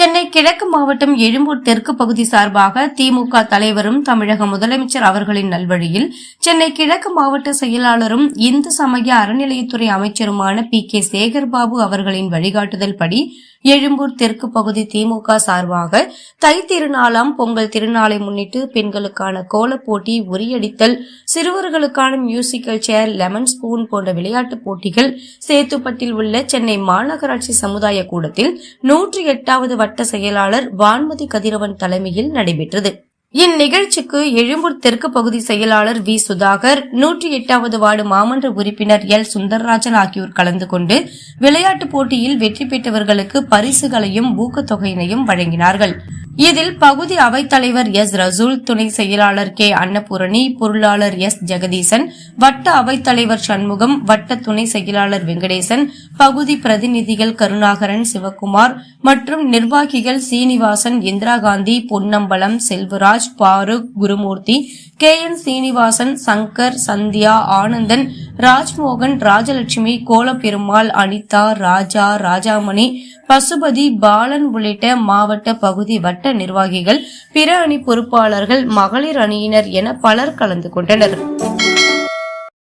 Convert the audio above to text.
சென்னை கிழக்கு மாவட்டம் எழும்பூர் தெற்கு பகுதி சார்பாக திமுக தலைவரும் தமிழக முதலமைச்சர் அவர்களின் நல்வழியில் சென்னை கிழக்கு மாவட்ட செயலாளரும் இந்து சமய அறநிலையத்துறை அமைச்சருமான பி கே சேகர்பாபு அவர்களின் வழிகாட்டுதல் படி எழும்பூர் தெற்கு பகுதி திமுக சார்பாக தை திருநாளாம் பொங்கல் திருநாளை முன்னிட்டு பெண்களுக்கான கோலப் போட்டி உரியடித்தல் சிறுவர்களுக்கான மியூசிக்கல் சேர் லெமன் ஸ்பூன் போன்ற விளையாட்டுப் போட்டிகள் சேத்துப்பட்டில் உள்ள சென்னை மாநகராட்சி சமுதாய கூடத்தில் நூற்றி எட்டாவது வட்ட செயலாளர் வான்மதி கதிரவன் தலைமையில் நடைபெற்றது. இந்நிகழ்ச்சிக்கு எழும்பூர் தெற்கு பகுதி செயலாளர் வி. சுதாகர் நூற்றி எட்டாவது வார்டு மாமன்ற உறுப்பினர் எல். சுந்தரராஜன் ஆகியோர் கலந்து கொண்டு விளையாட்டுப் போட்டியில் வெற்றி பெற்றவர்களுக்கு பரிசுகளையும் ஊக்கத்தொகையினையும் வழங்கினார்கள். இதில் பகுதி அவைத்தலைவர் எஸ் ரசூல் துணை செயலாளர் கே. அன்னபூரணி பொருளாளர் எஸ் ஜெகதீசன் வட்ட அவைத்தலைவர் சண்முகம் வட்ட துணை செயலாளர் வெங்கடேசன் பகுதி பிரதிநிதிகள் கருணாகரன் சிவக்குமார் மற்றும் நிர்வாகிகள் சீனிவாசன் இந்திரா காந்தி பொன்னம்பலம் செல்வராஜ் பாருக் குருமூர்த்தி கே. என். சீனிவாசன் சங்கர் சந்தியா ஆனந்தன் ராஜ்மோகன் ராஜலட்சுமி கோலப்பெருமாள் அனிதா ராஜா ராஜாமணி பசுபதி பாலன் உள்ளிட்ட மாவட்ட பகுதி வட்ட நிர்வாகிகள் பிற அணி பொறுப்பாளர்கள் மகளிர் அணியினர் என பலர் கலந்து கொண்டனர்.